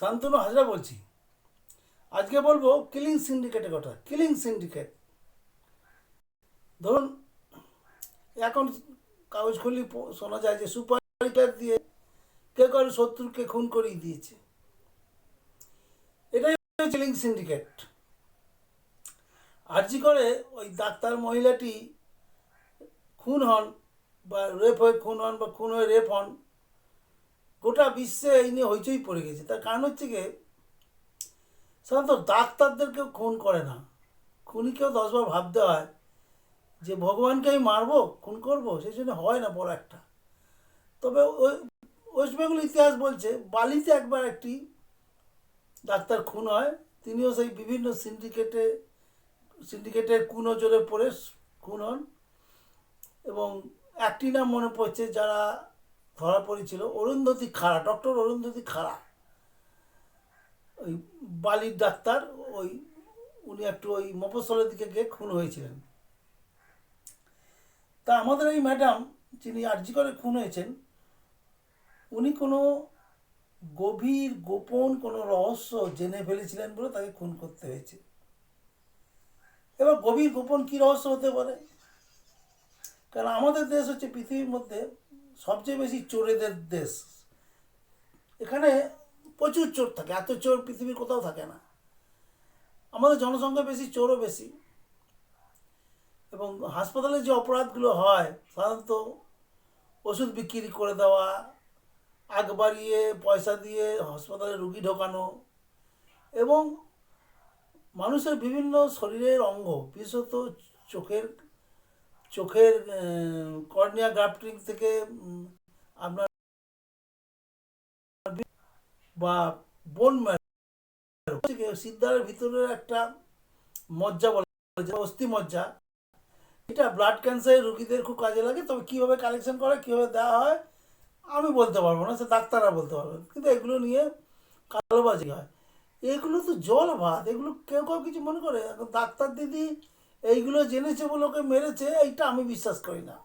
শান্তনু হাজরা বলছি। আজকে বলব কিলিং সিন্ডিকেটের কথা। কিলিং সিন্ডিকেট ধরুন, এখন কাগজ খুললি প- শোনা যায় যে সুপারিটার দিয়ে কেউ কারও শত্রুকে খুন করিয়ে দিয়েছে। এটাই কিলিং সিন্ডিকেট আর্জি করে ওই ডাক্তার মহিলাটি খুন হন বা রেপ হয়ে খুন হন বা খুন হয়ে রেপ হন গোটা বিশ্বে এই নিয়ে হইচই পড়ে গেছে। তার কারণ হচ্ছে গিয়ে, সাধারণত ডাক্তারদেরকেও খুন করে না। খুনিকেও দশবার ভাবতে হয় যে, ভগবানকে আমি মারবো? খুন করব? সেই জন্য হয় না বড় একটা। তবে ওই ওয়েস্ট বেঙ্গল ইতিহাস বলছে, বালিতে একবার একটি ডাক্তার খুন হয়। তিনিও সেই বিভিন্ন সিন্ডিকেটে, সিন্ডিকেটের কুনজরে পড়ে খুন হন। এবং একটি নাম মনে পড়ছে, যারা ধরা পড়েছিল অরুন্ধতী খাড়া ডক্টর অরুন্ধতী খাড়া। ওই বালির ডাক্তার, ওই উনি একটু ওই মফস্বলের দিকে গিয়ে খুন হয়েছিলেন। তা আমাদের এই ম্যাডাম যিনি আর্জি করে খুন হয়েছেন, উনি কোনো গভীর, গোপন কোনো রহস্য জেনে ফেলেছিলেন বলে তাকে খুন করতে হয়েছে। এবার গভীর, গোপন কী রহস্য হতে পারে? কারণ আমাদের দেশ হচ্ছে পৃথিবীর মধ্যে সবচেয়ে বেশি চোরেদের দেশ। এখানে প্রচুর চোর থাকে, এত চোর পৃথিবীর কোথাও থাকে না। আমাদের জনসংখ্যা বেশি, চোরও বেশি। এবং হাসপাতালে যে অপরাধগুলো হয়, সাধারণত ওষুধ বিক্রি করে দেওয়া, আগ বাড়িয়ে পয়সা দিয়ে হাসপাতালে রুগী ঢোকানো এবং মানুষের বিভিন্ন শরীরের অঙ্গ, বিশেষত চোখের চোখের কর্নিয়া গ্রাফটিং থেকে আপনার বা বোন সিদ্ধারের ভিতরের একটা মজ্জা বলা অস্থি মজ্জা। এটা ব্লাড ক্যান্সারের রুগীদের খুব কাজে লাগে, তবে কীভাবে কালেকশন করে, কীভাবে দেওয়া হয়, আমি বলতে পারব না, সে ডাক্তাররা বলতে পারবেন কিন্তু এগুলো নিয়ে কালোবাজি হয়। এগুলো তো জল ভাত, এগুলো কেউ কেউ কিছু মনে করে, এখন ডাক্তার দিদি এইগুলো জেনেছে বলে ওকে মেরেছে, এইটা আমি বিশ্বাস করি না।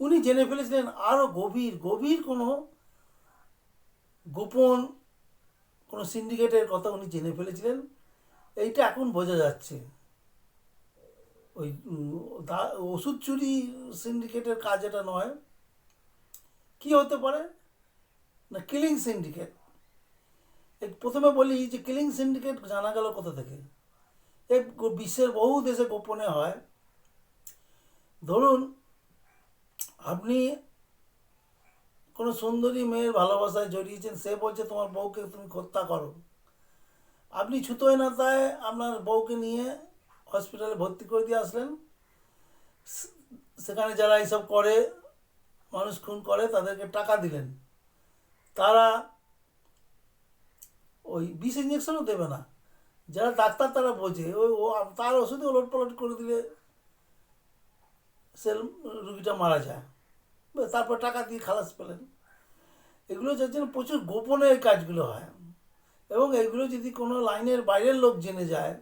উনি জেনে ফেলেছিলেন আরও গভীর গভীর কোনো গোপন, কোনো সিন্ডিকেটের কথা উনি জেনে ফেলেছিলেন। এইটা এখন বোঝা যাচ্ছে। ওই ওষুধ চুরি সিন্ডিকেটের কাজ এটা নয়। কি হতে পারে? না, কিলিং সিন্ডিকেট। প্রথমে বলি যে কিলিং সিন্ডিকেট জানা গেল কোথা থেকে? গো- বিশ্বের বহু দেশে গোপনে হয়। ধরুন, আপনি কোনো সুন্দরী মেয়ের ভালোবাসায় জড়িয়েছেন, সে বলছে, তোমার বউকে তুমি হত্যা করো। আপনি ছুতোয় না তাই আপনার বউকে নিয়ে হসপিটালে ভর্তি করে দিয়ে আসলেন। সেখানে যারা এইসব করে, মানুষ খুন করে, তাদেরকে টাকা দিলেন। তারা ওই বিষ ইঞ্জেকশনও দেবে না। যারা ডাক্তার তারা বোঝে। ওই ও তার ওষুধে ওলট পালট করে দিলে সে রুগীটা মারা যায়। তারপর টাকা দিয়ে খালাস পেলেন। এগুলো যার জন্য প্রচুর গোপনে এই কাজগুলো হয়। এবং এগুলো যদি কোনো লাইনের বাইরের লোক জেনে যায়,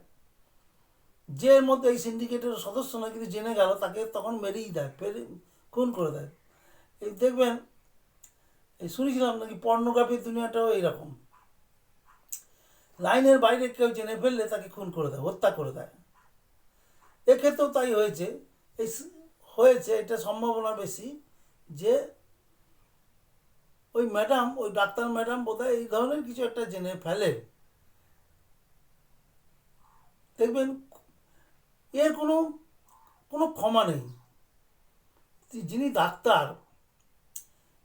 যে এর মধ্যে এই সিন্ডিকেটের সদস্য নয় কিন্তু জেনে গেল, তাকে তখন মেরেই দেয়, ফেরে খুন করে দেয়। এই দেখবেন, এই শুনেছিলাম নাকি, পর্নোগ্রাফির দুনিয়াটাও এইরকম। লাইনের বাইরে কেউ জেনে ফেললে তাকে খুন করে দেয়, হত্যা করে দেয়। এক্ষেত্রেও তাই হয়েছে। এই হয়েছে, এটা সম্ভাবনা বেশি যে ওই ম্যাডাম, ওই ডাক্তার ম্যাডাম বোধহয় এই ধরনের কিছু একটা জেনে ফেলে। দেখবেন, এর কোনো কোনো ক্ষমা নেই। যিনি ডাক্তার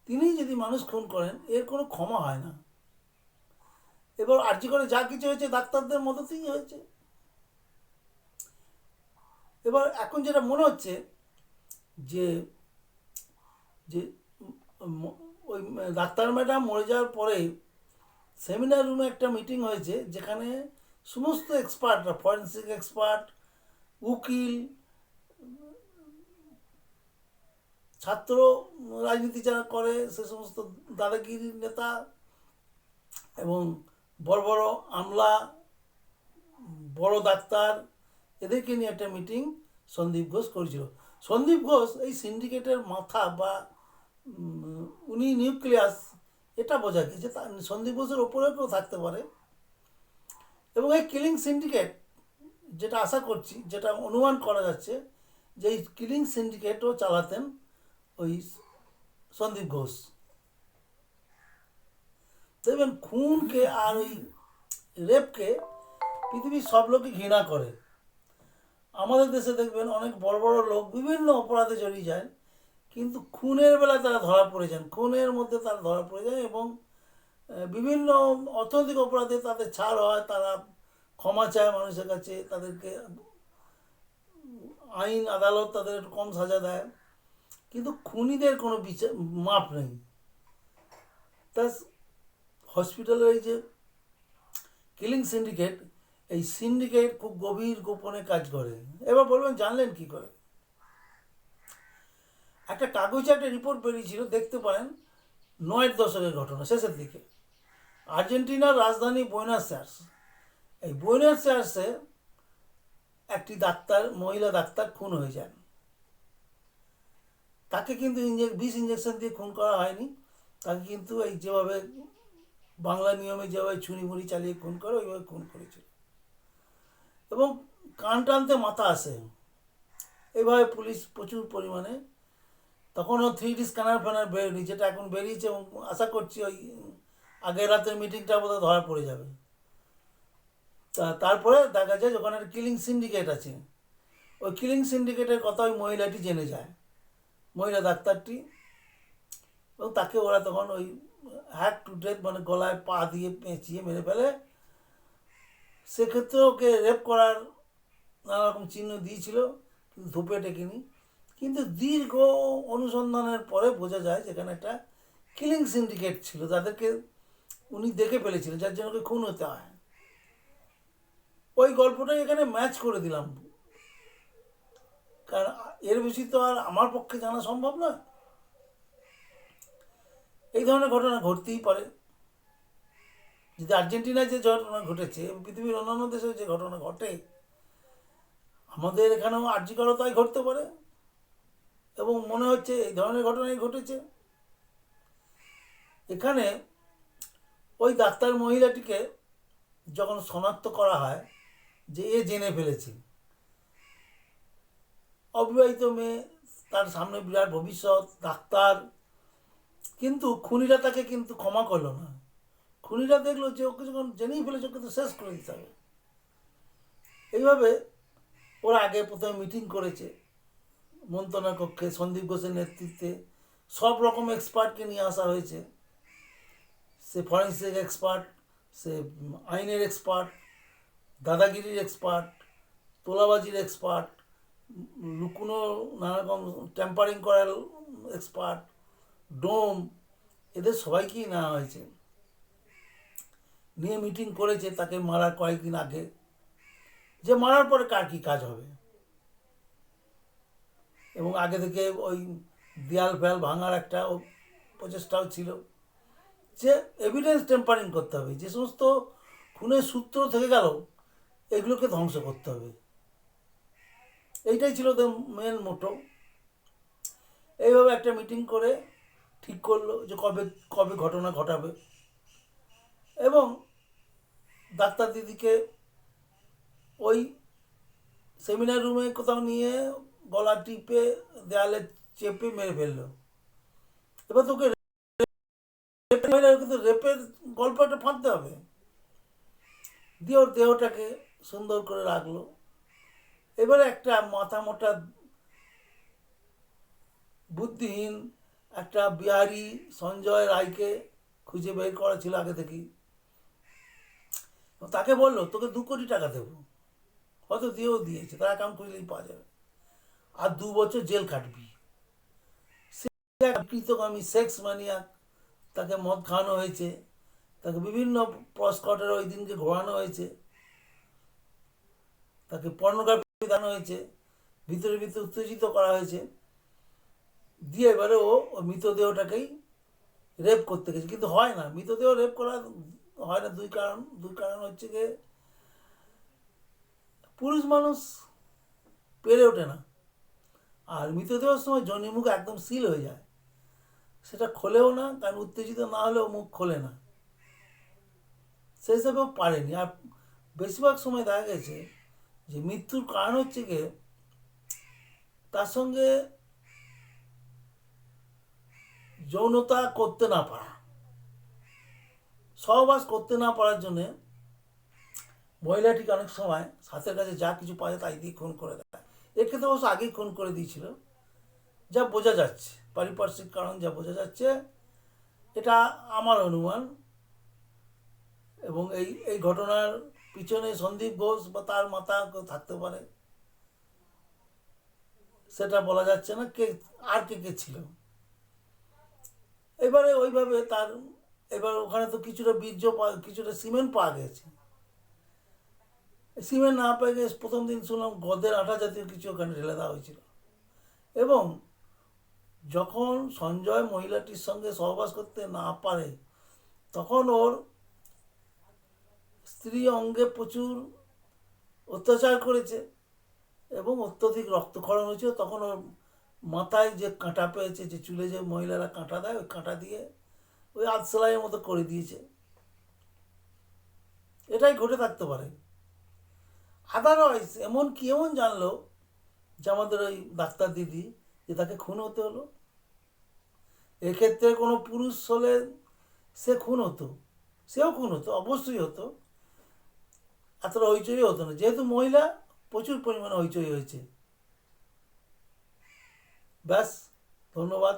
তিনি যদি মানুষ খুন করেন, এর কোনো ক্ষমা হয় না। এবার আর্জি করে যা কিছু হয়েছে, ডাক্তারদের মদতেই হয়েছে। এবার এখন যেটা মনে হচ্ছে যে যে ওই ডাক্তার ম্যাডাম মরে যাওয়ার পরে সেমিনার রুমে একটা মিটিং হয়েছে যেখানে সমস্ত এক্সপার্টরা, ফরেন্সিক এক্সপার্ট, উকিল, ছাত্র রাজনীতি যারা করে, সে সমস্ত দাদাগিরি নেতা এবং বড় বড় আমলা, বড় ডাক্তার, এদেরকে নিয়ে একটা মিটিং সন্দীপ ঘোষ করেছিল। সন্দীপ ঘোষ এই সিন্ডিকেটের মাথা বা উনি নিউক্লিয়াস এটা বোঝা গেছে। সন্দীপ ঘোষের ওপরেও কেউ থাকতে পারে। এবং এই কিলিং সিন্ডিকেট যেটা আশা করছি, যেটা অনুমান করা যাচ্ছে, যে এই কিলিং সিন্ডিকেটও চালাতেন ওই সন্দীপ ঘোষ। দেখবেন খুনকে আর ওই রেপকে পৃথিবীর সব লোকই ঘৃণা করে। আমাদের দেশে দেখবেন অনেক বড় বড় লোক বিভিন্ন অপরাধে জড়িয়ে যায়, কিন্তু খুনের বেলায় তারা ধরা পড়ে যান। খুনের মধ্যে তারা ধরা পড়ে যায় এবং বিভিন্ন অর্থনৈতিক অপরাধে তাদের ছাড় হয়, তারা ক্ষমা চায় মানুষের কাছে, তাদেরকে আইন, আদালত তাদের একটু কম সাজা দেয়। কিন্তু খুনিদের কোনো বিচার মাপ নেই। তা হসপিটালের এই যে কিলিং সিন্ডিকেট, এই সিন্ডিকেট খুব গভীর গোপনে কাজ করে। এবার বলবেন, জানলেন কি করে? একটা কাগজে একটা রিপোর্ট বেরিয়েছিল, দেখতে পারেন, নয়ের দশকের ঘটনা, শেষের দিকে। আর্জেন্টিনার রাজধানী বুয়েনাস চার্স এই বুয়েনাস আয়ার্সে একটি ডাক্তার, মহিলা ডাক্তার খুন হয়ে যান। তাকে কিন্তু ইঞ্জেক বিষ ইঞ্জেকশন দিয়ে খুন করা হয়নি। তাকে কিন্তু এই যেভাবে বাংলা নিয়মে যেভাবে ছুরি মুড়ি চালিয়ে খুন করে, ওইভাবে খুন করেছিল। এবং কান টানতে মাথা আসে। এইভাবে পুলিশ প্রচুর পরিমাণে, তখনও থ্রি ডি স্ক্যানার ফ্যানার বেরোনি যেটা এখন বেরিয়েছে এবং আশা করছি ওই আগের রাতের মিটিংটা বোধহয় ধরা পড়ে যাবে। তা, তারপরে দেখা যায় ওখানে একটা কিলিং সিন্ডিকেট আছে। ওই কিলিং সিন্ডিকেটের কথা ওই মহিলাটি জেনে যায়। মহিলা ডাক্তারটি এবং তাকে ওরা তখন ওই হ্যাক টু ডেথ মানে গলায় পা দিয়ে পেঁচিয়ে মেরে ফেলে। সেক্ষেত্রে ওকে রেপ করার নানা রকম চিহ্ন দিয়েছিল, কিন্তু ধূপে টেকেনি। কিন্তু দীর্ঘ অনুসন্ধানের পরে বোঝা যায় যেখানে একটা কিলিং সিন্ডিকেট ছিল তাদেরকে উনি দেখে ফেলেছিলেন, যার জন্য ওকে খুন হতে হয়। ওই গল্পটাই এখানে ম্যাচ করে দিলাম। কারণ এর বেশি তো আর আমার পক্ষে জানা সম্ভব নয়। এই ধরনের ঘটনা ঘটতেই পারে। যদি আর্জেন্টিনায় যে ঘটনা ঘটেছে, পৃথিবীর অন্যান্য দেশে যে ঘটনা ঘটে, আমাদের এখানেও আর্যিকরও তাই ঘটতে পারে এবং মনে হচ্ছে এই ধরনের ঘটনাই ঘটেছে। এখানে ওই ডাক্তার মহিলাটিকে যখন শনাক্ত করা হয় যে এ জেনে ফেলেছে, অবিবাহিত মেয়ে, তার সামনে বিরাট ভবিষ্যৎ, ডাক্তার কিন্তু খুনিরা তাকে কিন্তু ক্ষমা করল না। খুনিরা দেখল যে ওকে যখন জেনেই ফেলেছে ওকে তো শেষ করে দিতে হবে। এইভাবে ওরা আগে প্রথমে মিটিং করেছে মন্ত্রণা কক্ষে, সন্দীপ ঘোষের নেতৃত্বে। সব রকম এক্সপার্টকে নিয়ে আসা হয়েছে। সে ফরেন্সিক এক্সপার্ট, সে আইনের এক্সপার্ট, দাদাগিরির এক্সপার্ট, তোলাবাজির এক্সপার্ট, লুকুনো নানা রকম টেম্পারিং করার এক্সপার্ট ডোম, এদের সবাইকেই নেওয়া হয়েছে। নিয়ে মিটিং করেছে, তাকে মারার কয়েকদিন আগে। যে মারার পরে কার কী কাজ হবে? এবং আগে থেকে ওই দেয়াল ফেয়াল ভাঙার একটা প্রচেষ্টাও ছিল। যে এভিডেন্স টেম্পারিং করতে হবে, যে সমস্ত খুনের সূত্র থেকে গেল, এগুলোকে ধ্বংস করতে হবে। এইটাই ছিল ওদের মেন মোটো এইভাবে একটা মিটিং করে ঠিক করল যে কবে কবে ঘটনা ঘটাবে। এবং ডাক্তার দিদিকে ওই সেমিনার রুমে কোথাও নিয়ে গলা টিপে, দেয়ালে চেপে মেরে ফেলল। এবার তোকে কিন্তু রেপের গল্পটা ফাঁদতে হবে। দিয়ে ওর দেহটাকে সুন্দর করে রাখল। এবারে একটা মাথা মোটা বুদ্ধিহীন একটা বিহারি সঞ্জয় রায়কে খুঁজে বের করা ছিল আগে থেকেই। তাকে বলল, তোকে দু কোটি টাকা দেবো। হয়তো দিয়েও দিয়েছে, তার অ্যাকাউন্ট খুঁজলেই পাওয়া যাবে। আর দু বছর জেল কাটবি কৃতকামী সেক্স মানিয়া তাকে মদ খাওয়ানো হয়েছে। তাকে বিভিন্ন প্রস্কটের ওই দিনকে ঘোরানো হয়েছে, তাকে পর্নোগ্রাফি দেখানো হয়েছে, ভিতরে ভিতরে উত্তেজিত করা হয়েছে। দিয়ে এবারে ও মৃতদেহটাকেই রেপ করতে গেছে। কিন্তু হয় না। মৃতদেহ রেপ করা হয় না। দুই কারণ। দুই কারণ হচ্ছে গিয়ে পুরুষ মানুষ পেরে ওঠে না। আর মৃতদেহের সময় জনিমুখ একদম সিল হয়ে যায়। সেটা খোলেও না, কারণ উত্তেজিত না হলেও মুখ খোলে না। সেই হিসাবেও পারেনি। আর বেশিরভাগ সময় দেখা গেছে যে মৃত্যুর কারণ হচ্ছে গিয়ে তার সঙ্গে যৌনতা করতে না পারা। সহবাস করতে না পারার জন্যে মহিলাটিকে অনেক সময় হাতের কাছে যা কিছু পায় তাই দিয়ে খুন করে দেয়। এক্ষেত্রে অবশ্য আগেই খুন করে দিয়েছিল। যা বোঝা যাচ্ছে, পারিপার্শ্বিক কারণ যা বোঝা যাচ্ছে, এটা আমার অনুমান। এবং এই এই ঘটনার পিছনে সন্দীপ ঘোষ বা তার মাথা থাকতে পারে। সেটা বলা যাচ্ছে না, কে, আর কে কে ছিল? এবারে ওইভাবে তার, এবার ওখানে তো কিছুটা বীর্য কিছুটা সিমেন্ট পাওয়া গেছে। সিমেন্ট না পেয়ে গিয়ে প্রথম দিন শুনলাম গদের আঠা জাতীয় কিছু ওখানে ঢেলে দেওয়া হয়েছিল। এবং যখন সঞ্জয় মহিলাটির সঙ্গে সহবাস করতে না পারে, তখন ওর স্ত্রী অঙ্গে প্রচুর অত্যাচার করেছে এবং অত্যধিক রক্তক্ষরণ হয়েছিল। তখন ওর মাথায় যে কাঁটা পেয়েছে, যে চুলে যে মহিলারা কাঁটা দেয়, ওই কাঁটা দিয়ে ওই আধসেলাইয়ের মতো করে দিয়েছে। এটাই ঘটে থাকতে পারে। আদারওয়াইজ এমন কি এমন জানলো যে আমাদের ওই ডাক্তার দিদি, যে তাকে খুন হতে হলো? এক্ষেত্রে কোনো পুরুষ হলে সে খুন হতো, সেও খুন হতো, অবশ্যই হতো। এতটা হইচই হতো না। যেহেতু মহিলা, প্রচুর পরিমাণে হইচই হয়েছে। ব্যাস ধন্যবাদ।